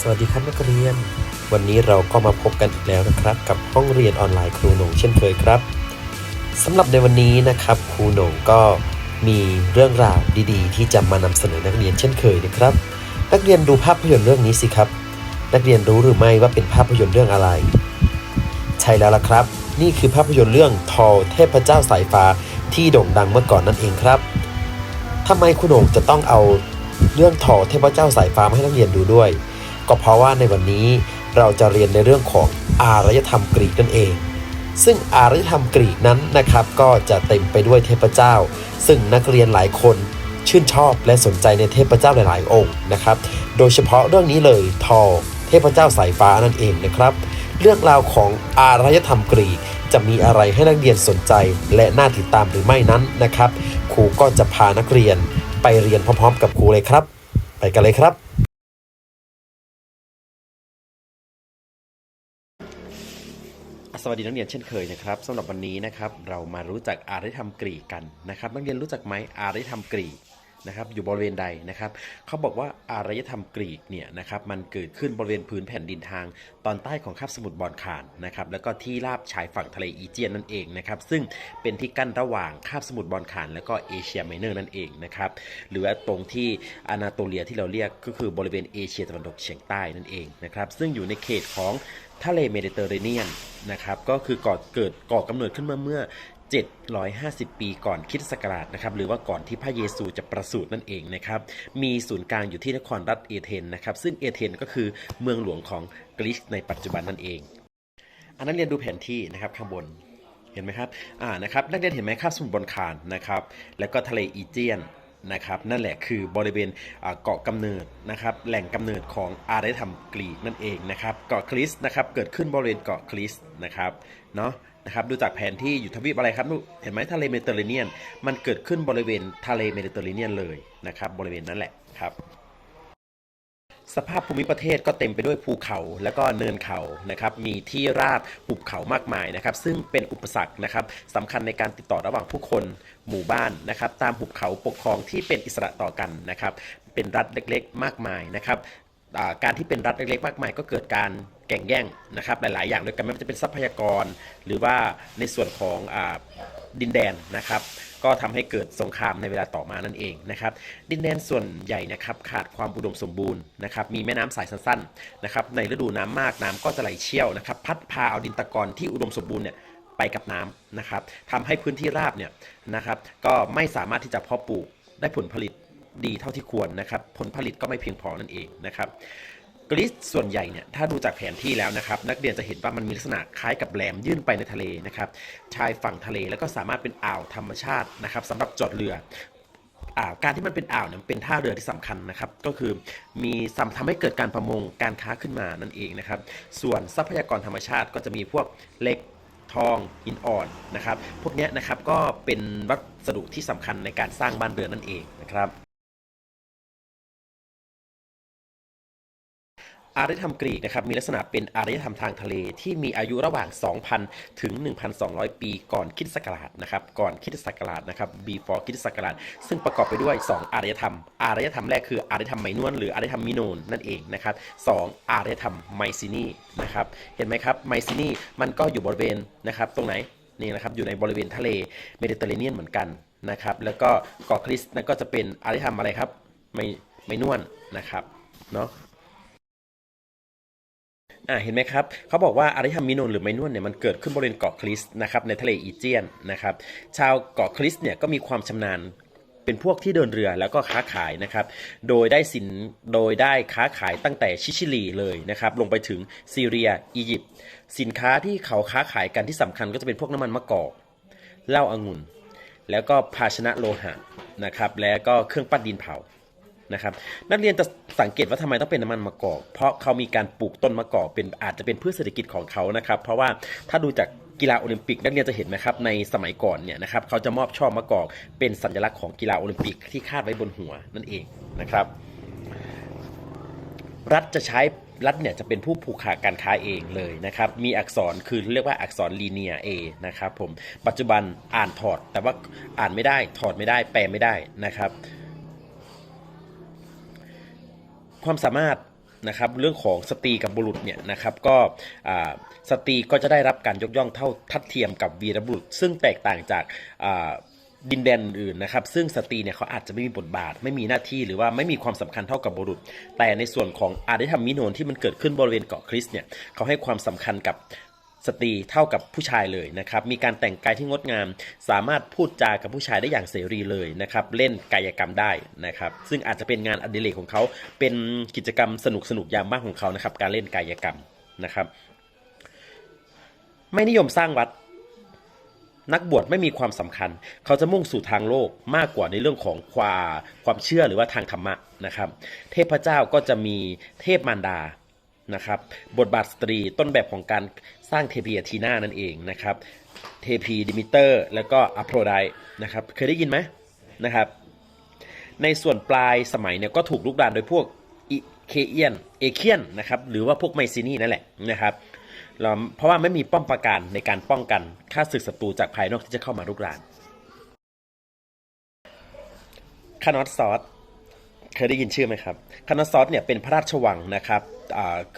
สวัสดีครับนักเรียน วันนี้เราก็มาพบกันอีกแล้วนะครับ กับห้องเรียนออนไลน์ครูหนงเช่นเคยครับสำหรับในวันนี้นะครับครูหนงก็มีเรื่องราวดีๆ ที่จะมานำเสนอนักเรียนเช่นเคยนะครับ นักเรียนดูภาพยนตร์เรื่องนี้สิครับ นักเรียนรู้หรือไม่ว่าเป็นภาพยนตร์เรื่องอะไร ใช่แล้วล่ะครับ นี่คือภาพยนตร์เรื่องทอเทพเจ้าสายฟ้าที่โด่งดังเมื่อก่อนนั่นเองครับทำไมคุณหนงจะต้องเอาเรื่องทอเทพเจ้าสายฟ้ามาให้นักเรียนดูด้วย ก็เพราะว่าในวันนี้เราจะเรียนในเรื่องของอารยธรรมกรีกนั่นเอง ซึ่งอารยธรรมกรีกนั้นนะครับก็จะเต็มไปด้วยเทพเจ้า ซึ่งนักเรียนหลายคนชื่นชอบและสนใจในเทพเจ้าหลาย ๆ องค์นะครับ โดยเฉพาะเรื่องนี้เลยทอเทพเจ้าสายฟ้านั่นเองนะครับ เรื่องราวของอารยธรรมกรีกจะมีอะไรให้นักเรียนสนใจและน่าติดตามหรือไม่นั้นนะครับ ครูก็จะพานักเรียนไปเรียนพร้อม ๆ กับครูเลยครับ ไปกันเลยครับ สวัสดีนักเรียนเช่นเคยนะครับสำหรับวันนี้นะครับเรามารู้จักอารยธรรมกรีกกันนะครับ นักเรียนรู้จักไหมอารยธรรมกรีกนะครับอยู่บริเวณใดนะครับเขาบอกว่าอารยธรรมกรีกเนี่ยนะครับมันเกิดขึ้นบริเวณพื้นแผ่นดินทางตอนใต้ของคาบสมุทรบอลข่านนะครับแล้วก็ที่ราบชายฝั่งทะเลอีเจียนนั่นเองนะครับซึ่งเป็นที่กั้นระหว่างคาบสมุทรบอลข่านแล้วก็เอเชียไมเนอร์นั่นเองนะครับหรือว่าตรงที่อนาโตเลียที่เราเรียกก็คือบริเวณเอเชียตะวันตกเฉียงใต้นั่นเองนะครับซึ่งอยู่ในเขตของ ทะเลเมดิเตอร์เรเนียนนะครับก็คือก่อเกิดก่อกำเนิดขึ้นมาเมื่อ 750 ปีก่อนคริสตศักราชนะครับหรือว่าก่อนที่พระเยซูจะประสูตินั่นเองนะครับมีศูนย์กลางอยู่ที่นครรัฐเอเธนนะครับซึ่งเอเธนก็คือเมืองหลวงของกรีซในปัจจุบันนั่นเอง อันนั้นเรียนดูแผนที่นะครับข้างบนเห็นไหมครับอ่านะครับนักเรียนเห็นไหมคาบสมุทรบอลคานนะครับแล้วก็ทะเลอีเจียน นะครับนั่นแหละคือบริเวณเกาะกำเนิดนะครับแหล่งกำเนิดของอารยธรรมกรีกนั่นเองนะครับเกาะคริสนะครับเกิดขึ้นบริเวณเกาะคริสนะครับเนาะนะครับดูจากแผนที่อยู่ทวีปอะไรครับเห็นไหมทะเลเมดิเตอร์เรเนียน มันเกิดขึ้นบริเวณทะเลเมดิเตอร์เรเนียนเลยนะครับบริเวณนั้นแหละครับ สภาพภูมิประเทศก็เต็มไปด้วยภูเขาแล้วก็เนินเขานะครับ มีที่ราบหุบเขามากมายนะครับ ซึ่งเป็นอุปสรรคนะครับสำคัญในการติดต่อระหว่างผู้คนหมู่บ้านนะครับ ตามหุบเขาปกครองที่เป็นอิสระต่อกันนะครับ เป็นรัฐเล็กๆ มากมายนะครับการที่เป็นรัฐเล็กๆ มากมาย ก็เกิดการแข่งแย่งนะครับ หลายๆ อย่างด้วยกันไม่ว่าจะเป็นทรัพยากร หรือว่าในส่วนของอดินแดนนะครับ ก็ทำให้เกิดสงครามในเวลาต่อมานั่นเองนะครับ ดินแดนส่วนใหญ่นะครับขาดความอุดมสมบูรณ์นะครับมีแม่น้ำสายสั้นๆนะครับในฤดูน้ำมากน้ำก็จะไหลเชี่ยวนะครับพัดพาเอาดินตะกอนที่อุดมสมบูรณ์เนี่ยไปกับน้ำนะครับทำให้พื้นที่ราบเนี่ยนะครับ ก็ไม่สามารถที่จะเพาะปลูกได้ผลผลิตดีเท่าที่ควรนะครับ ผลผลิตก็ไม่เพียงพอนั่นเองนะครับ กรีซส่วนใหญ่เนี่ยถ้าดูจากแผนที่แล้วนะครับ นักเรียนจะเห็นว่ามันมีลักษณะคล้ายกับแหลมยื่นไปในทะเลนะครับชายฝั่งทะเลแล้วก็สามารถเป็นอ่าวธรรมชาตินะครับสำหรับจอดเรืออ่าวการที่มันเป็นอ่าวเนี่ยเป็นท่าเรือที่สำคัญนะครับ ก็คือมีทำทำให้เกิดการประมงการค้าขึ้นมานั่นเองนะครับ ส่วนทรัพยากรธรรมชาติก็จะมีพวกเหล็กทองหินอ่อนนะครับ พวกนี้นะครับก็เป็นวัสดุที่สำคัญในการสร้างบ้านเรือนนั่นเองนะครับ อารยธรรมกรีกนะครับมีลักษณะเป็นอารยธรรมทางทะเลที่มีอายุระหว่าง 2,000 ถึง 1,200 ปีก่อนคริสตศักราชนะครับก่อนคริสตศักราชนะครับ before คริสตศักราชซึ่งประกอบไปด้วย 2 อารยธรรม อารยธรรมแรกคืออารยธรรมไมนวนหรืออารยธรรมมิโนนนั่นเองนะครับสองอารยธรรมไมซินีนะครับเห็นไหมครับไมซินีมันก็อยู่บริเวณนะครับตรงไหนนี่นะครับอยู่ในบริเวณทะเลเมดิเตอร์เรเนียนเหมือนกันนะครับแล้วก็เกาะคริสนั่นก็จะเป็นอารยธรรมอะไรครับไมไมนวนนะครับเนาะ อ่าเห็นไหมครับเขาบอกว่าอารยธรรมมิโนนหรือไมนวนเนี่ยมันเกิดขึ้นบริเวณเกาะคริสนะครับในทะเลอีเจียนนะครับชาวเกาะคริสเนี่ยก็มีความชำนาญเป็นพวกที่เดินเรือแล้วก็ค้าขายนะครับ โดยได้สิน โดยได้ค้าขายตั้งแต่ชิชิลีเลยนะครับ ลงไปถึงซีเรีย อียิปต์ สินค้าที่เขาค้าขายกันที่สำคัญก็จะเป็นพวกน้ำมันมะกอก เหล้าองุ่น แล้วก็ภาชนะโลหะนะครับ แล้วก็เครื่องปั้นดินเผา นะครับนักเรียนจะสังเกตว่าทำไมต้องเป็นน้ำมันมะกอก เพราะเขามีการปลูกต้นมะกอกเป็นอาจจะเป็นพืชเศรษฐกิจของเขานะครับ เพราะว่าถ้าดูจากกีฬาโอลิมปิกนักเรียนจะเห็นนะครับในสมัยก่อนเนี่ยนะครับเขาจะมอบช่อมะกอกเป็นสัญลักษณ์ของกีฬาโอลิมปิกที่คาดไว้บนหัวนั่นเองนะครับ รัฐจะใช้รัฐเนี่ยจะเป็นผู้ผูกขาดการค้าเองเลยนะครับ มีอักษรคือเรียกว่าอักษรลีเนียเอนะครับผมปัจจุบันอ่านถอด แต่ว่าอ่านไม่ได้ถอดไม่ได้แปลไม่ได้นะครับ ความสามารถนะครับเรื่องของสตรีกับบุรุษเนี่ยนะครับก็สตรีก็จะได้รับการยกย่องเท่าทัดเทียมกับวีรบุรุษ ซึ่งแตกต่างจากดินแดนอื่นนะครับซึ่งสตรีเนี่ยเขาอาจจะไม่มีบทบาท ไม่มีหน้าที่หรือว่าไม่มีความสำคัญเท่ากับบุรุษ แต่ในส่วนของอารยธรรมมิโนนที่มันเกิดขึ้นบริเวณเกาะคริสเนี่ยเขาให้ความสำคัญกับ สตรีเท่ากับผู้ชายเลยนะครับ มีการแต่งกายที่งดงาม สามารถพูดจากับผู้ชายได้อย่างเสรีเลยนะครับ เล่นกายกรรมได้นะครับ ซึ่งอาจจะเป็นงานอดิเรกของเขา เป็นกิจกรรมสนุกสนุกๆยามว่างของเขานะครับ การเล่นกายกรรมนะครับ ไม่นิยมสร้างวัด นักบวชไม่มีความสำคัญ เขาจะมุ่งสู่ทางโลกมากกว่าในเรื่องของความความเชื่อหรือว่าทางธรรมะนะครับ เทพเจ้าก็จะมีเทพมารดา นะครับบทบาทสตรีต้นแบบของการสร้างเทพีอาทีนานั่นเองนะครับเทพีดิมิเตอร์ แล้วก็อโพรไดนะครับเคยได้ยินไหมนะครับในส่วนปลายสมัยเนี่ยก็ถูกลุกรานโดยพวกอิเคเอียนเอเคียนนะครับหรือว่าพวกไมซินีนั่นแหละนะครับเพราะว่าไม่มีป้อมปราการในการป้องกันค่าศึกศัตรูจากภายนอกที่จะเข้ามาลุกรานคานอตซอสเคยได้ยินชื่อไหมครับคานอตซอสเนี่ยเป็นพระราชวังนะครับ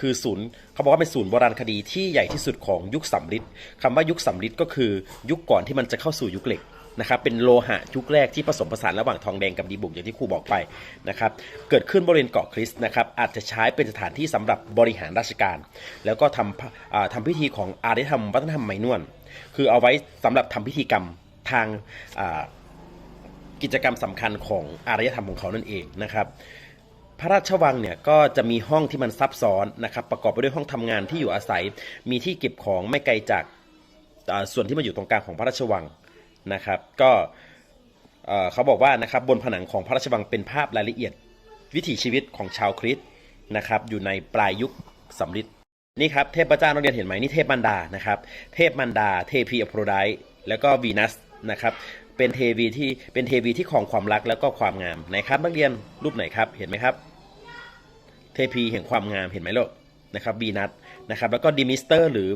คือศูนย์เขาบอกว่าเป็นศูนย์โบราณคดีที่ใหญ่ที่สุดของยุคสำริดคำว่ายุคสำริดก็คือยุคก่อนที่มันจะเข้าสู่ยุคเหล็กนะครับเป็นโลหะยุคแรกที่ผสมผสานระหว่างทองแดงกับดีบุกอย่างที่ครูบอกไปนะครับเกิดขึ้นบริเวณเกาะคริสต์นะครับอาจจะใช้เป็นสถานที่สำหรับบริหารราชการ แล้วก็ทำทำพิธีของอารยธรรมวัฒนธรรมไมนวน คือเอาไว้สำหรับทำพิธีกรรมทางกิจกรรมสำคัญของอารยธรรมของเขานั่นเองนะครับ พระราชวังเนี่ยก็จะมีห้องที่มันซับซ้อนนะครับ ประกอบไปด้วยห้องทำงานที่อยู่อาศัย มีที่เก็บของไม่ไกลจากส่วนที่มาอยู่ตรงกลางของพระราชวังนะครับ ก็เขาบอกว่านะครับบนผนังของพระราชวังเป็นภาพรายละเอียดวิถีชีวิตของชาวคริสต์นะครับ อยู่ในปลายยุคสำริดนี่ครับเทพเจ้านักเรียนเห็นไหมนี่เทพมันดานะครับ เทพมันดา เทพีอโพรไดแล้วก็วีนัสนะครับ เป็นเทวีที่เป็นเทวีที่ครองความรักแล้วก็ความงามไหนครับนักเรียนรูปไหนครับเห็นไหมครับ เทพีแห่งความงามเห็นไหมลูกนะครับวีนัสนะครับแล้วก็ดิมิสเตอร์หรือ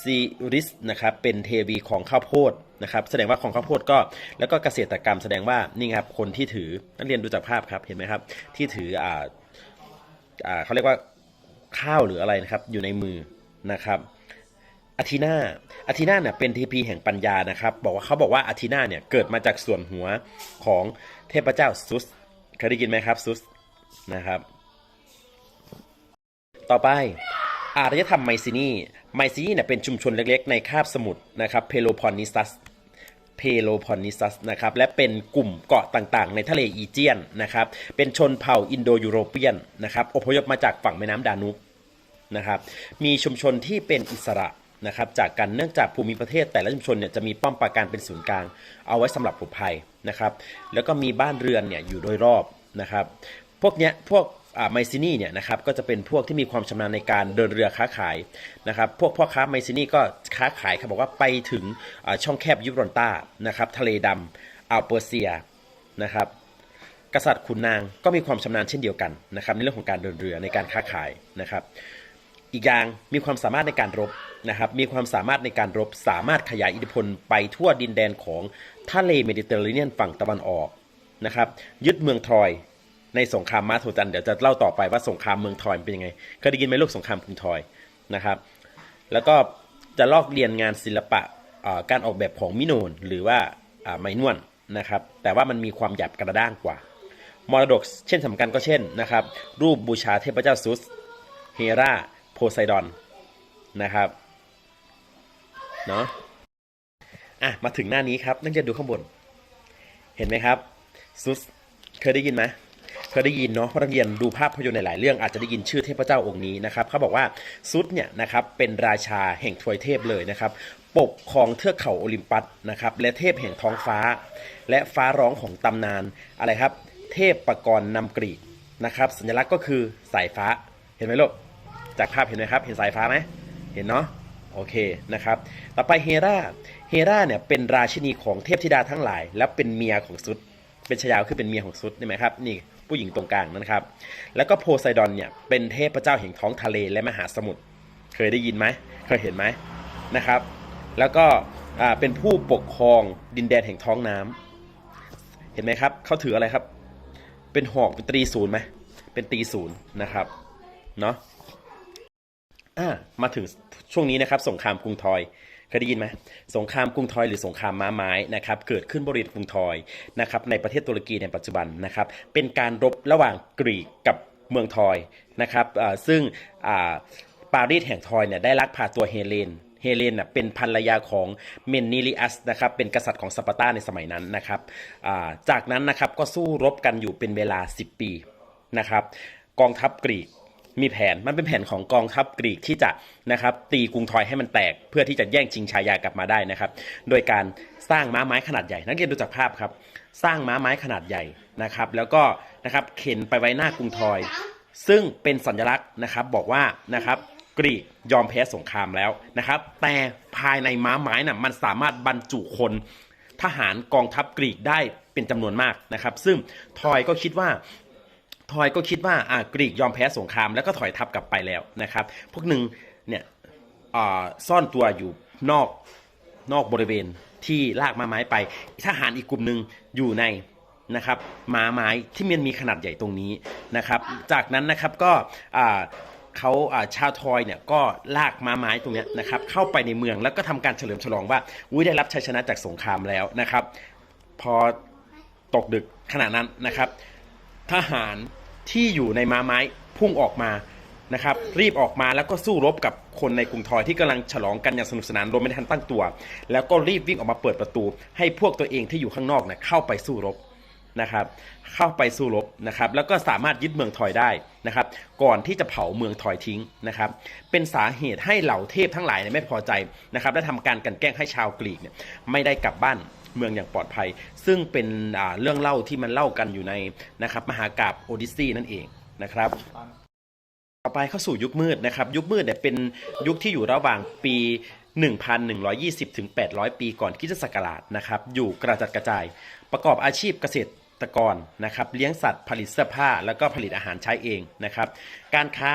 ซีริสนะครับเป็นเทวีของข้าวโพดนะครับแสดงว่าของข้าวโพดก็แล้วก็เกษตรกรรมแสดงว่านี่ครับคนที่ถือนักเรียนดูจากภาพครับเห็นไหมครับที่ถืออ่าอ่าเขาเรียกว่าข้าวหรืออะไรนะครับอยู่ในมือนะครับ อาทีนาอาทีนาเนี่ยเป็นเทพีแห่งปัญญานะครับ บอกว่าเขาบอกว่าอาทีนาเนี่ยเกิดมาจากส่วนหัวของเทพเจ้าซุสเคยได้ยินไหมครับซุสนะครับ ต่อไปอารยธรรมไมซินีไมซินีเนี่ยเป็นชุมชนเล็กๆ ในคาบสมุทรนะครับเพโลพอนิซัสเพโลพอนิซัสนะครับและเป็นกลุ่มเกาะต่างๆ ในทะเลอีเจียนนะครับ เป็นชนเผ่าอินโดยูโรเปียนนะครับอพยพมาจากฝั่งแม่น้ำดานูบนะครับมีชุมชนที่เป็นอิสระ นะครับจากกันเนื่องจากภูมิประเทศแต่ละชุมชนเนี่ยจะมีป้อมปราการเป็นศูนย์กลาง เอาไว้สำหรับผู้ภัยนะครับแล้วก็มีบ้านเรือนเนี่ยอยู่โดยรอบนะครับพวกเนี้ยพวกไมซินี่เนี่ยนะครับก็จะเป็นพวกที่มีความชำนาญในการเดินเรือค้าขายนะครับพวกพ่อค้าไมซินี่ก็ค้าขายเขาบอกว่าไปถึงช่องแคบยุบรอนต้านะครับทะเลดำอ่าวเปอร์เซียนะครับกษัตริย์ขุนนางก็มีความชำนาญเช่นเดียวกันนะครับในเรื่องของการเดินเรือในการค้าขายนะครับ อีกอย่างมีความสามารถในการรบนะครับมีความสามารถในการรบสามารถขยายอิทธิพลไปทั่วดินแดนของทะเลเมดิเตอร์เรเนียนฝั่งตะวันออกนะครับยึดเมืองทรอยในสงครามมาโทจันเดี๋ยวจะเล่าต่อไปว่าสงครามเมืองทรอยเป็นยังไงเคยได้ยินไหมลูกสงครามกรุงทรอยนะครับ แล้วก็จะลอกเรียนงานศิลปะการออกแบบของมิโนนหรือว่าไมนวนนะครับ แต่ว่ามันมีความหยาบกระด้างกว่า มรดกเช่นสำคัญก็เช่นนะครับ รูปบูชาเทพเจ้าซุสเฮรา ไซดอนนะครับเนาะอะมาถึงหน้านี้ครับนักเรียนดูข้างบน เห็นไหมครับซุสเคยได้ยินไหมเคยได้ยินเนาะเพราะนักเรียนดูภาพยนตร์ในหลายเรื่องอาจจะได้ยินชื่อเทพเจ้าองค์นี้นะครับเขาบอกว่าซุดเนี่ยนะครับเป็นราชาแห่งทวยเทพเลยนะครับ ปกครองเทือกเขาโอลิมปัสนะครับและเทพแห่งท้องฟ้า และฟ้าร้องของตำนานอะไรครับ เทพปกรณ์นำกรีกนะครับสัญลักษณ์ก็คือสายฟ้าเห็นไหมลูก จากภาพเห็นไหมครับ เห็นสายฟ้าไหมเห็นเนาะโอเคนะครับ ต่อไปเฮราเฮราเนี่ยเป็นราชินีของเทพธิดาทั้งหลาย และเป็นเมียของซุดเป็นชายาคือเป็นเมียของซุดใช่ไหมครับนี่ผู้หญิงตรงกลางนะครับ แล้วก็โพไซดอนเนี่ยเป็นเทพเจ้าแห่งท้องทะเลและมหาสมุทรเคยได้ยินไหมเคยเห็นไหมนะครับ แล้วก็เป็นผู้ปกครองดินแดนแห่งท้องน้ำเห็นไหมครับเขาถืออะไรครับ เป็นหอกเป็นตรีศูนย์ไหมเป็นตรีศูนย์นะครับเนาะ อ่ามาถึงช่วงนี้นะครับสงครามกรุงทอยเคยได้ยินไหมสงครามกรุงทอยหรือสงครามม้าไม้นะครับเกิดขึ้นบริเวณกรุงทอยนะครับในประเทศตุรกีในปัจจุบันนะครับเป็นการรบระหว่างกรีกกับเมืองทอยนะครับซึ่งปารีสแห่งทอยเนี่ยได้ลักพาตัวเฮเลนเฮเลนน่ะเป็นภรรยาของเมนนิลิอัสนะครับเป็นกษัตริย์ของสปาร์ตาในสมัยนั้นนะครับาจากนั้นนะครับก็สู้รบกันอยู่เป็นเวลา 10 ปีนะครับกองทัพกรีก มีแผนมันเป็นแผนของกองทัพกรีกที่จะนะครับตีกรุงทอยให้มันแตก เพื่อที่จะแย่งชิงชายากลับมาได้นะครับ โดยการสร้างม้าไม้ขนาดใหญ่ นักเรียนดูจากภาพครับ สร้างม้าไม้ขนาดใหญ่นะครับ แล้วก็นะครับเข็นไปไว้หน้ากรุงทอย ซึ่งเป็นสัญลักษณ์นะครับบอกว่านะครับกรีกยอมแพ้สงครามแล้วนะครับ แต่ภายในม้าไม้น่ะมันสามารถบรรจุคนทหารกองทัพกรีกได้เป็นจำนวนมากนะครับ ซึ่งทอยก็คิดว่า ทอยก็คิดว่าอ่ากรีกยอมแพ้สงครามแล้วก็ถอยทัพกลับไปแล้วนะครับ พวกหนึ่งเนี่ยซ่อนตัวอยู่นอกนอกบริเวณที่ลากมาไม้ไปทหารอีกกลุ่มหนึ่งอยู่ในนะครับม้าไม้ที่มันมีขนาดใหญ่ตรงนี้นะครับ จากนั้นนะครับก็เขาชาวทอยเนี่ยก็ลากม้าไม้ตรงนี้นะครับเข้าไปในเมืองแล้วก็ทำการเฉลิมฉลองว่าอุ้ยได้รับชัยชนะจากสงครามแล้วนะครับ พอตกดึกขณะนั้นนะครับ ทหาร ที่อยู่ในม้าไม้พุ่งออกมานะครับรีบออกมาแล้วก็สู้รบกับคนในกรุงทอยที่กำลังฉลองกันอย่างสนุกสนานโดยไม่ทันตั้งตัว แล้วก็รีบวิ่งออกมาเปิดประตู ให้พวกตัวเองที่อยู่ข้างนอกเนี่ยเข้าไปสู้รบนะครับ เข้าไปสู้รบนะครับ แล้วก็สามารถยึดเมืองทอยได้นะครับ ก่อนที่จะเผาเมืองทอยทิ้งนะครับ เป็นสาเหตุให้เหล่าเทพทั้งหลายเนี่ยไม่พอใจนะครับ และทำการกันแกล้งให้ชาวกรีกเนี่ยไม่ได้กลับบ้าน เมืองอย่างปลอดภัย ซึ่งเป็นเรื่องเล่าที่มันเล่ากันอยู่ในนะครับมหากาบโอดิซีนั่นเองนะครับต่อไปเข้าสู่ยุคมืดนะครับ ยุคมืดเนี่ยเป็นยุคที่อยู่ระหว่างปี 1120 ถึง 800 ปีก่อนคริสตศักราชนะครับ อยู่กระจัดกระจาย ประกอบอาชีพเกษตรกรนะครับ เลี้ยงสัตว์ผลิตเสื้อผ้า แล้วก็ผลิตอาหารใช้เองนะครับ การค้า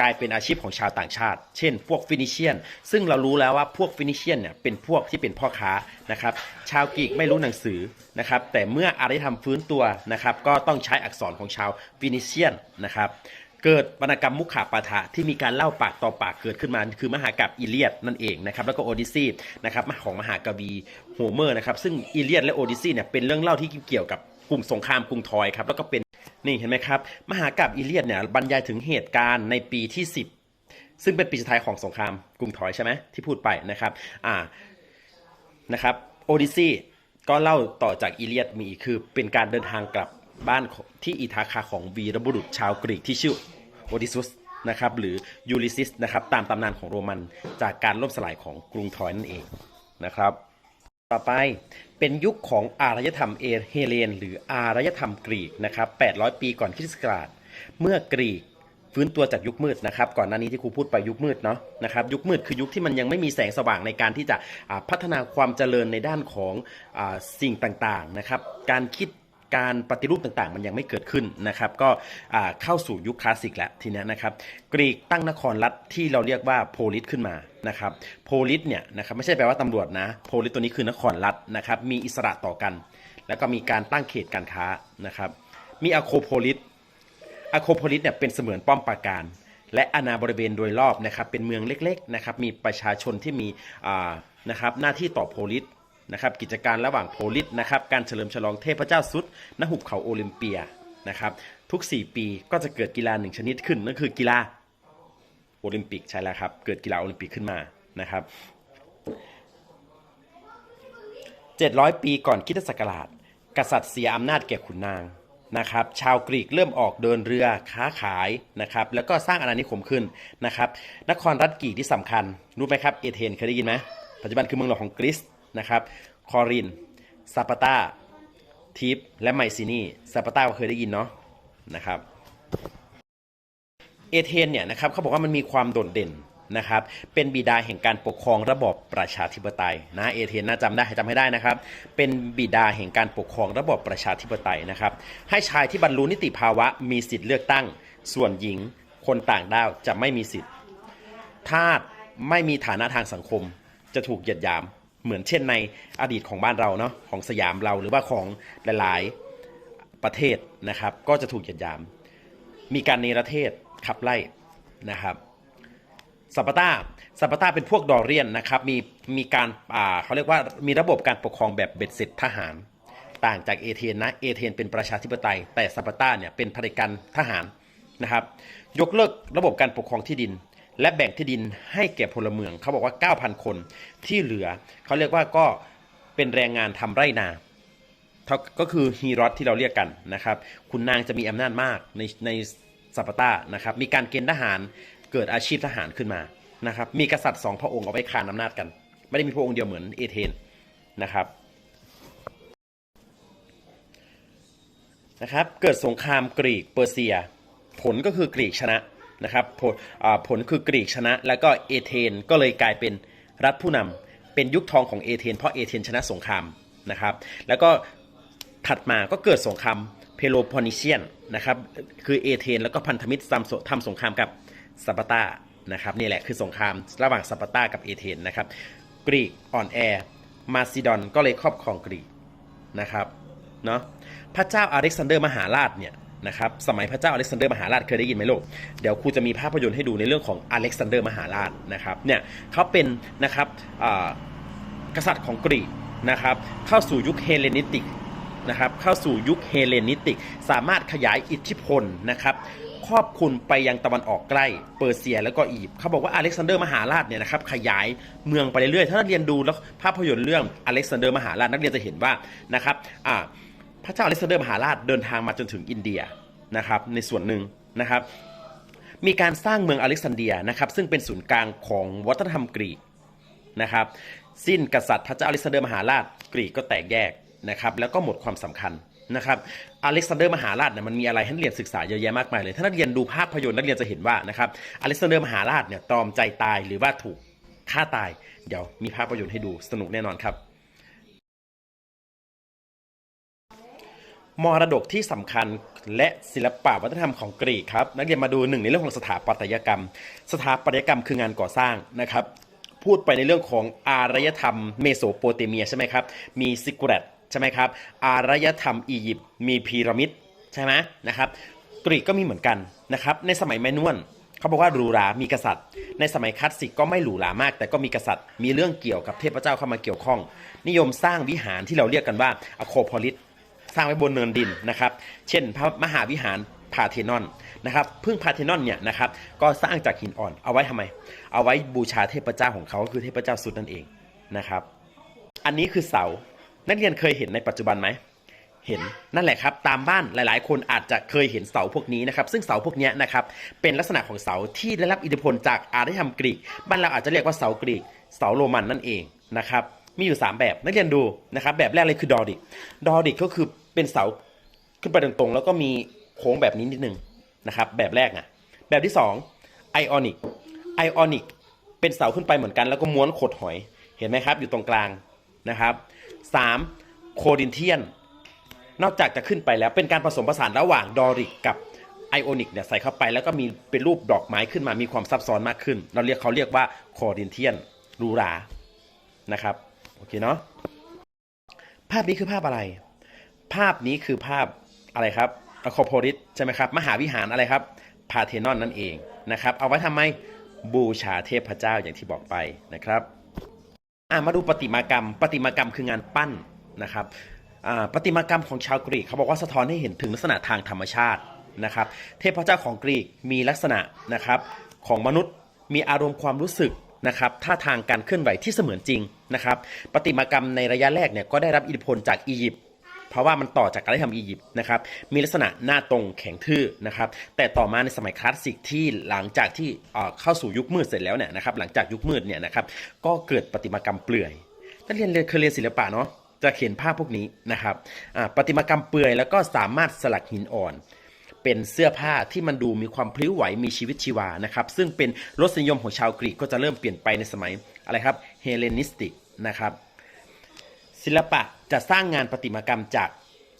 กลายเป็นอาชีพของชาวต่างชาติ เช่น พวกฟินิเชียน ซึ่งเรารู้แล้วว่าพวกฟินิเชียนเนี่ยเป็นพวกที่เป็นพ่อค้านะครับ ชาวกรีกไม่รู้หนังสือนะครับ แต่เมื่ออารยธรรมฟื้นตัวนะครับ ก็ต้องใช้อักษรของชาวฟินิเชียนนะครับเกิดวรรณกรรมมุขาปาฐะที่มีการเล่าปากต่อปากเกิดขึ้นมา คือมหากราบอีเลียดนั่นเองนะครับแล้วก็โอดิซีนะครับของมหากวีโฮเมอร์นะครับซึ่งอีเลียดและโอดิซีเนี่ยเป็นเรื่องเล่าที่เกี่ยวกับกลุ่มสงครามกรุงทอยครับแล้วก็เป็น นี่เห็นไหมครับ มหากาบอีเลียดเนี่ยบรรยายถึงเหตุการณ์ในปีที่ 10 ซึ่งเป็นปีสุดท้ายของสงครามกรุงทอยใช่ไหมที่พูดไปนะครับอ่านะครับโอดิซีก็เล่าต่อจากอีเลียดมีอีกคือเป็นการเดินทางกลับบ้านที่อิทาคาของวีรบุรุษชาวกรีกที่ชื่อโอดิซุสนะครับหรือยูริซิสนะครับตามตำนานของโรมันจากการล่มสลายของกรุงทอยนั่นเองนะครับ ต่อไป เป็นยุคของอารยธรรมเอเฮเลน หรืออารยธรรมกรีกนะครับ 800 ปีก่อนคริสต์ศักราช เมื่อกรีกฟื้นตัวจากยุคมืดนะครับ ก่อนหน้านี้ที่ครูพูดไปยุคมืดเนาะนะครับยุคมืดคือยุคที่มันยังไม่มีแสงสว่างในการที่จะพัฒนาความเจริญในด้านของอสิ่งต่างๆนะครับ การคิด การปฏิรูปต่างๆ มันยังไม่เกิดขึ้นนะครับ ก็เข้าสู่ยุคคลาสสิกแล้วทีนี้นะครับ กรีกตั้งนครรัฐที่เราเรียกว่าโพลิสขึ้นมานะครับโพลิสเนี่ยนะครับไม่ใช่แปลว่าตำรวจนะโพลิสตัวนี้คือนครรัฐนะครับมีอิสระต่อกัน แล้วก็มีการตั้งเขตการค้านะครับมีอะโคโพลิสอะโคโพลิสเนี่ยเป็นเสมือนป้อมปราการ และอาณาบริเวณโดยรอบนะครับเป็นเมืองเล็กๆนะครับมีประชาชนที่มีนะครับหน้าที่ต่อโพลิส นะครับกิจการระหว่างโพลิสนะครับการเฉลิมฉลองเทพเจ้าซุดณหุบเขาโอลิมเปียนะครับทุก 4 ปีก็จะเกิดกีฬาหนึ่งชนิดขึ้นนั่นคือกีฬาโอลิมปิกใช่แล้วครับเกิดกีฬาโอลิมปิกขึ้นมานะครับ700 ปีก่อนคริสตศักราช กษัตริย์เสียอำนาจแก่ขุนนางนะครับชาวกรีกเริ่มออกเดินเรือค้าขายนะครับแล้วก็สร้างอาณานิคมขึ้นนะครับนครรัฐกรีกที่สำคัญรู้ไหมครับเอเธนเคยได้ยินไหมปัจจุบันคือเมืองหลวงของกรีซ นะครับคอรินซาปาตาทิปและไมซินีซาปาตาเคยได้ยินเนาะนะครับเอเธนเนี่ยนะครับเขาบอกว่ามันมีความโดดเด่นนะครับเป็นบิดาแห่งการปกครองระบอบประชาธิปไตยนะเอเธนน่าจำได้จำให้ได้นะครับ เป็นบิดาแห่งการปกครองระบอบประชาธิปไตยนะครับ ให้ชายที่บรรลุนิติภาวะมีสิทธิ์เลือกตั้ง ส่วนหญิงคนต่างด้าวจะไม่มีสิทธิ์ทาสไม่มีฐานะทางสังคม จะถูกเหยียดหยาม เหมือนเช่นในอดีตของบ้านเราเนาะของสยามเราหรือว่าของหลายๆประเทศนะครับ ก็จะถูกเหยียดหยาม มีการเนรเทศขับไล่นะครับสปาร์ตาสปาร์ตาเป็นพวกดอเรียนนะครับมีมีการอ่าเขาเรียกว่ามีระบบการปกครองแบบเบ็ดเสร็จทหาร ต่างจากเอเธนนะเอเธนเป็นประชาธิปไตย แต่สปาร์ตาเนี่ยเป็นเผด็จการทหารนะครับ ยกเลิกระบบการปกครองที่ดิน และแบ่งที่ดินให้แก่พลเมือง เขาบอกว่า 9,000 คนที่เหลือ เขาเรียกว่าก็เป็นแรงงานทำไร่นาก็คือฮีรอสที่เราเรียกกันนะครับ คุณนางจะมีอำนาจมากในในสปาร์ตานะครับ มีการเกณฑ์ทหารเกิดอาชีพทหารขึ้นมานะครับ มีกษัตริย์สองพระองค์เอาไว้คานอำนาจกัน ไม่ได้มีพระองค์เดียวเหมือนเอเธนนะครับนะครับ เกิดสงครามกรีกเปอร์เซีย ผลก็คือกรีกชนะ นะครับผลผลคือกรีกชนะ แล้วก็เอเธนก็เลยกลายเป็นรัฐผู้นำเป็นยุคทองของเอเธนเพราะเอเธนชนะสงครามนะครับ แล้วก็ถัดมาก็เกิดสงครามเพโลโพนิเซียนนะครับ คือเอเธนแล้วก็พันธมิตรทำสทำสงครามกับสปาร์ตานะครับนี่แหละคือสงครามระหว่างสปาร์ตากับเอเธนนะครับ กรีกอ่อนแอ มาซิดอนก็เลยครอบครองกรีกนะครับเนาะพระเจ้าอเล็กซานเดอร์มหาราชเนี่ย นะครับสมัยพระเจ้าอเล็กซานเดอร์มหาราชเคยได้ยินไหมลูกเดี๋ยวครูจะมีภาพยนตร์ให้ดูในเรื่องของอเล็กซานเดอร์มหาราชนะครับเนี่ยเขาเป็นนะครับกษัตริย์ของกรีกนะครับเข้าสู่ยุคเฮเลนิติกนะครับเข้าสู่ยุคเฮเลนิติก สามารถขยายอิทธิพลนะครับครอบคลุมไปยังตะวันออกใกล้เปอร์เซียแล้วก็อียิปต์เขาบอกว่าอเล็กซานเดอร์มหาราชเนี่ยนะครับขยายเมืองไปเรื่อยๆถ้านักเรียนดูแล้วภาพยนตร์เรื่องอเล็กซานเดอร์มหาราชนักเรียนจะเห็นว่านะครับอ่า พระเจ้าอเล็กซานเดอร์มหาราชเดินทางมาจนถึงอินเดียนะครับในส่วนหนึ่งนะครับมีการสร้างเมืองอเล็กซานเดียนะครับซึ่งเป็นศูนย์กลางของวัฒนธรรมกรีกนะครับสิ้นกษัตริย์พระเจ้าอเล็กซานเดอร์มหาราชกรีกก็แตกแยกนะครับแล้วก็หมดความสำคัญนะครับอเล็กซานเดอร์มหาราชเนี่ยมันมีอะไรให้เรียนศึกษาเยอะแยะมากมายเลย ถ้านักเรียนดูภาพยนตร์นักเรียนจะเห็นว่านะครับอเล็กซานเดอร์มหาราชเนี่ยตรอมใจตายหรือว่าถูกฆ่าตาย เดี๋ยวมีภาพยนตร์ให้ดูสนุกแน่นอนครับ มรดกที่สำคัญและศิลปะวัฒนธรรมของกรีกครับนักเรียนมาดูหนึ่งในเรื่องของสถาปัตยกรรม สถาปัตยกรรมคืองานก่อสร้างนะครับ พูดไปในเรื่องของอารยธรรมเมโสโปเตเมียใช่ไหมครับ มีซิกูเรตใช่ไหมครับ อารยธรรมอียิปต์มีพีระมิดใช่ไหมนะครับ กรีกก็มีเหมือนกันนะครับ ในสมัยแมนนวลเขาบอกว่าหรูหรา มีกษัตริย์ ในสมัยคลาสสิกก็ไม่หรูหรามาก แต่ก็มีกษัตริย์ มีเรื่องเกี่ยวกับเทพเจ้าเข้ามาเกี่ยวข้อง นิยมสร้างวิหารที่เราเรียกกันว่าอโคโพลิส สร้างไว้บนเนินดินนะครับ เช่นพระมหาวิหารพาเทนอนนะครับพึ่งพาเทนอนเนี่ยนะครับก็สร้างจากหินอ่อนเอาไว้ทำไม เอาไว้บูชาเทพเจ้าของเขาก็คือเทพเจ้าสุดนั่นเองนะครับ อันนี้คือเสานักเรียนเคยเห็นในปัจจุบันไหมเห็นนั่นแหละครับตามบ้านหลาย ๆ คนอาจจะเคยเห็นเสาพวกนี้นะครับ ซึ่งเสาพวกนี้นะครับเป็นลักษณะของเสาที่ได้รับอิทธิพลจากอารยธรรมกรีกบ้านเราอาจจะเรียกว่าเสากรีก เสาโรมันนั่นเองนะครับมีอยู่ 3 แบบนักเรียนดูนะครับแบบแรกเลยคือดอริกดอริกก็คือ เป็นเสาขึ้นไปตรงๆแล้วก็มีโค้งแบบนี้นิดนึงนะครับ แบบแรกนะแบบที่2ไอออนิกไอออนิกเป็นเสาขึ้นไปเหมือนกัน แล้วก็ม้วนขดหอยเห็นไหมครับ อยู่ตรงกลางนะครับสามโคดินเทียน นอกจากจะขึ้นไปแล้วเป็นการผสมผสานระหว่างดอริกกับไอโอนิกเนี่ยใส่เข้าไปแล้วก็มีเป็นรูปดอกไม้ขึ้นมามีความซับซ้อนมากขึ้น เราเรียกเขาเรียกว่าโคอรินเทียนรูรานะครับโอเคเนาะภาพนี้คือภาพอะไร ภาพนี้คือภาพอะไรครับอะคอโพลิสใช่ไหมครับ มหาวิหารอะไรครับพาเทนอนนั่นเองนะครับ เอาไว้ทำไมบูชาเทพเจ้าอย่างที่บอกไปนะครับมาดูประติมากรรมประติมากรรมคืองานปั้นนะครับประติมากรรมของชาวกรีกเขาบอกว่าสะท้อนให้เห็นถึงลักษณะทางธรรมชาตินะครับ เทพเจ้าของกรีกมีลักษณะนะครับของมนุษย์มีอารมณ์ความรู้สึกนะครับท่าทางการเคลื่อนไหวที่เสมือนจริงนะครับประติมากรรมในระยะแรกเนี่ยก็ได้รับอิทธิพลจากอียิปต์ เพราะว่ามันต่อจากการที่ทำอียิปต์นะครับมีลักษณะหน้าตรงแข็งทื่อนะครับแต่ต่อมาในสมัยคลาสสิกที่หลังจากที่เข้าสู่ยุคมืดเสร็จแล้วเนี่ยนะครับหลังจากยุคมืดเนี่ยนะครับก็เกิดประติมากรรมเปลือยนักเรียนเรียนเคยเรียนศิลปะเนาะจะเห็นภาพพวกนี้นะครับประติมากรรมเปลือยแล้วก็สามารถสลักหินอ่อนเป็นเสื้อผ้าที่มันดูมีความพลิ้วไหวมีชีวิตชีวานะครับซึ่งเป็นรสนิยมของชาวกรีกก็จะเริ่มเปลี่ยนไปในสมัยอะไรครับเฮเลนิสติกนะครับศิลปะ จะสร้างงานประติมากรรมจาก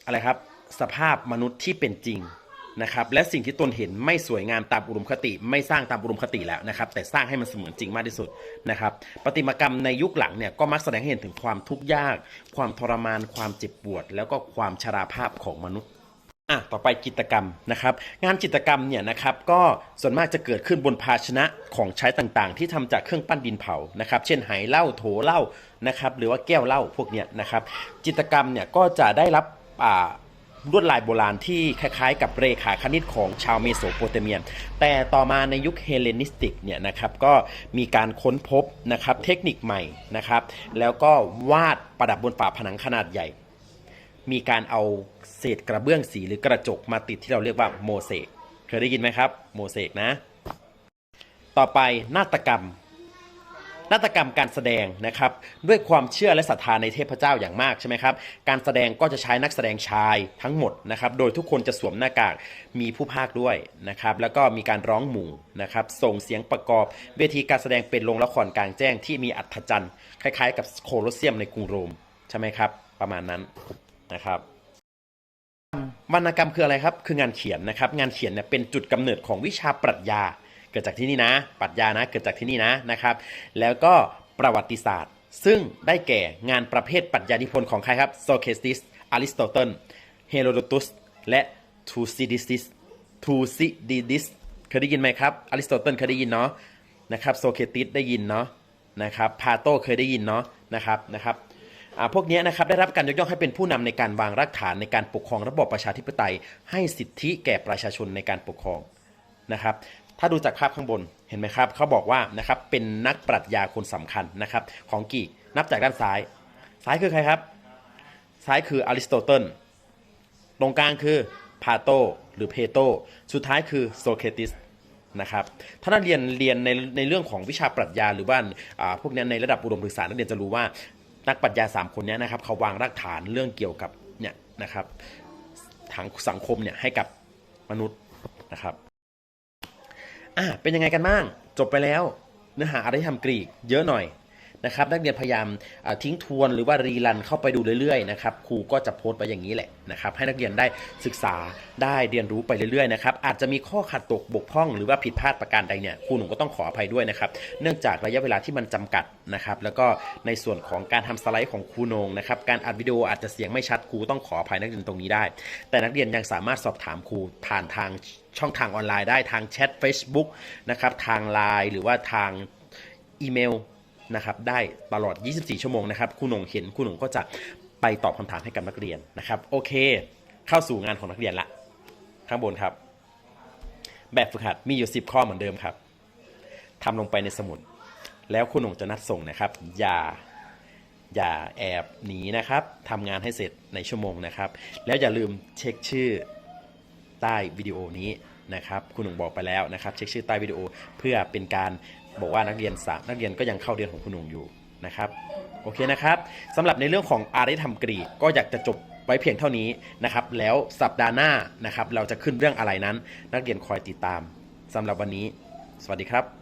อะไรครับ สภาพมนุษย์ที่เป็นจริงนะครับ และสิ่งที่ตนเห็นไม่สวยงามตามอุดมคติ ไม่สร้างตามอุดมคติแล้วนะครับ แต่สร้างให้มันเสมือนจริงมากที่สุดนะครับประติมากรรมในยุคหลังเนี่ยก็มักแสดงให้เห็นถึงความทุกข์ยาก ความทรมาน ความเจ็บปวด แล้วก็ความชราภาพของมนุษย์อะต่อไปจิตกรรมนะครับ งานจิตกรรมเนี่ยนะครับก็ส่วนมากจะเกิดขึ้นบนภาชนะของใช้ต่างๆ ที่ทำจากเครื่องปั้นดินเผานะครับ เช่นไหเหล้าโถเหล้า นะครับหรือว่าแก้วเหล้าพวกเนี้ยนะครับจิตรกรรมเนี่ยก็จะได้รับลวดลายโบราณที่คล้ายๆ กับเรขาคณิตของชาวเมโสโปเตเมียน แต่ต่อมาในยุคเฮเลนิสติกเนี่ยนะครับก็มีการค้นพบนะครับเทคนิคใหม่นะครับแล้วก็วาดประดับบนฝาผนังขนาดใหญ่ มีการเอาเศษกระเบื้องสีหรือกระจกมาติดที่เราเรียกว่าโมเสกเคยได้ยินไหมครับโมเสกนะ ต่อไปนาฏกรรม นาฏกรรมการแสดงนะครับด้วยความเชื่อและศรัทธาในเทพเจ้าอย่างมากใช่ไหมครับการแสดงก็จะใช้นักแสดงชายทั้งหมดนะครับโดยทุกคนจะสวมหน้ากากมีผู้พากด้วยนะครับแล้วก็มีการร้องหมู่นะครับส่งเสียงประกอบเวทีการแสดงเป็นโรงละครกลางแจ้งที่มีอัศจรรย์คล้ายๆ กับโคลอสเซียมในกรุงโรมใช่ไหมครับประมาณนั้นนะครับวรรณกรรมคืออะไรครับคืองานเขียนนะครับงานเขียนเนี่ยเป็นจุดกำเนิดของวิชาปรัชญา เกิดจากที่นี่นะปรัชญานะเกิดจากที่นี่นะนะครับ แล้วก็ประวัติศาสตร์ ซึ่งได้แก่งานประเภทปรัชญานิพนธ์ของใครครับโซเครติสอริสโตเติลเฮโรโดตุสและทูซิดิสทูซิดิดิสเคยได้ยินไหมครับอริสโตเติลเคยได้ยินเนาะนะครับโซเคติสได้ยินเนาะนะครับพาโตเคยได้ยินเนาะนะครับนะครับพวกนี้นะครับได้รับการยกย่องให้เป็นผู้นำในการวางรากฐานในการปกครองระบอบประชาธิปไตย ให้สิทธิแก่ประชาชนในการปกครองนะครับ ถ้าดูจากภาพข้างบนเห็นไหมครับเขาบอกว่านะครับเป็นนักปรัชญาคนสำคัญนะครับของกีกนับจากด้านซ้าย ซ้ายคือใครครับ ซ้ายคืออริสโตเติลตรงกลางคือพาโตหรือเพโตสุดท้ายคือโซเครติสนะครับถ้านักเรียนเรียนในในเรื่องของวิชาปรัชญาหรือว่าอ่าพวกนี้ในระดับอุดมศึกษานักเรียนจะรู้ว่านักปรัชญาสามคนนี้นะครับเขาวางรากฐานเรื่องเกี่ยวกับเนี่ยนะครับทางสังคมเนี่ยให้กับมนุษย์นะครับ อะเป็นยังไงกันบ้าง จบไปแล้ว เนื้อหาอารยธรรมกรีกเยอะหน่อยนะครับนักเรียนพยายามทิ้งทวนหรือว่ารีรันเข้าไปดูเรื่อยๆนะครับครูก็จะโพสต์ไปอย่างนี้แหละนะครับให้นักเรียนได้ศึกษาได้เรียนรู้ไปเรื่อยๆนะครับอาจจะมีข้อขัดตกบกพร่อง หรือว่าผิดพลาดประการใดเนี่ยครูหนุ่มก็ต้องขออภัยด้วยนะครับเนื่องจากระยะเวลาที่มันจำกัดนะครับแล้วก็ในส่วนของการทำสไลด์ของครูนงนะครับการอัดวิดีโออาจจะเสียงไม่ชัดครูต้องขออภัยนักเรียนตรงนี้ได้ แต่นักเรียนยังสามารถสอบถามครูผ่านทาง ช่องทางออนไลน์ได้ทางแชท Facebook นะครับทางไลน์หรือว่าทางอีเมลนะครับได้ตลอด 24 ชั่วโมงนะครับครูหนงเห็นครูหนงก็จะไปตอบคำถามให้กับนักเรียนนะครับโอเค เข้าสู่งานของนักเรียนละข้างบนครับ แบบฝึกหัดมีอยู่ 10 ข้อเหมือนเดิมครับทำลงไปในสมุด แล้วครูหนงจะนัดส่งนะครับ อย่าอย่าแอบหนีนะครับทำงานให้เสร็จในชั่วโมงนะครับ แล้วอย่าลืมเช็คชื่อ ใต้วิดีโอนี้นะครับคุณหนุ่งบอกไปแล้วนะครับ เช็คชื่อใต้วิดีโอเพื่อเป็นการบอกว่านักเรียนสามนักเรียนก็ยังเข้าเรียนของคุณหนุ่งอยู่นะครับโอเคนะครับสำหรับในเรื่องของอารยธรรมกรีกก็อยากจะจบไว้เพียงเท่านี้นะครับ แล้วสัปดาห์หน้านะครับ เราจะขึ้นเรื่องอะไรนั้น นักเรียนคอยติดตามสำหรับวันนี้ สวัสดีครับ